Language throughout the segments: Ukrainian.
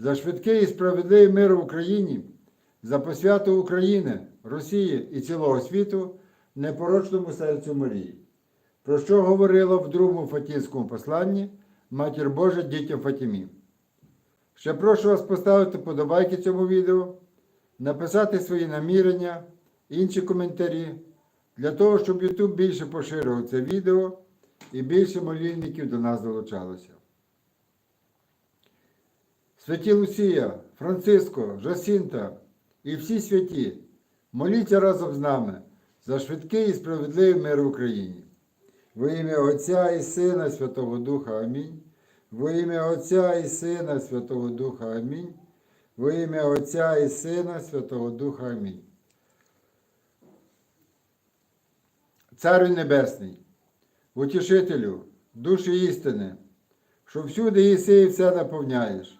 за швидкий і справедливий мир в Україні, за посвяту України, Росії і цілого світу непорочному серцю Марії, про що говорила в другому Фатівському посланні Матір Божа дітям Фатімі. Ще прошу вас поставити подобайки цьому відео, написати свої намірення, інші коментарі, для того, щоб YouTube більше поширював це відео і більше молільників до нас долучалося. Святі Лусія, Франциско, Жасінта і всі святі, моліться разом з нами за швидкий і справедливий мир в Україні. Во ім'я Отця і Сина Святого Духа Амінь. Во ім'я Отця і Сина Святого Духа Амінь. Во ім'я Отця і Сина Святого Духа Амінь. Царю Небесний, утішителю, душі істини, що всюди єси і все наповняєш.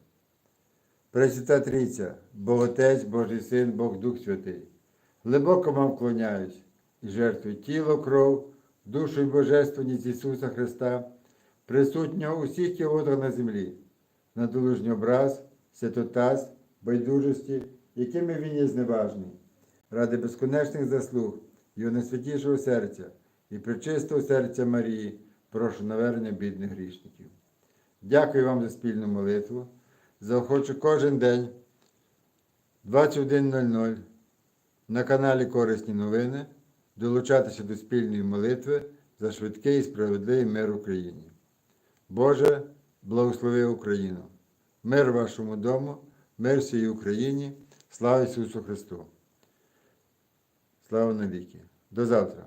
Пресвята Трійця, Бог Отець, Божий Син, Бог Дух Святий, глибоко вам вклоняюсь і жертвую тіло, кров, душу і божественність Ісуса Христа, присутнього у всіх кілотах на землі, на долужній образ, святотаз, байдужості, якими він є зневажний, ради безконечних заслуг Його найсвятішого серця і пречистого серця Марії, прошу навернення бідних грішників. Дякую вам за спільну молитву. Заохочу кожен день 21.00 на каналі Корисні новини долучатися до спільної молитви за швидкий і справедливий мир Україні. Боже, благослови Україну! Мир вашому дому, мир всій Україні, слава Ісусу Христу! Слава навіки! До завтра!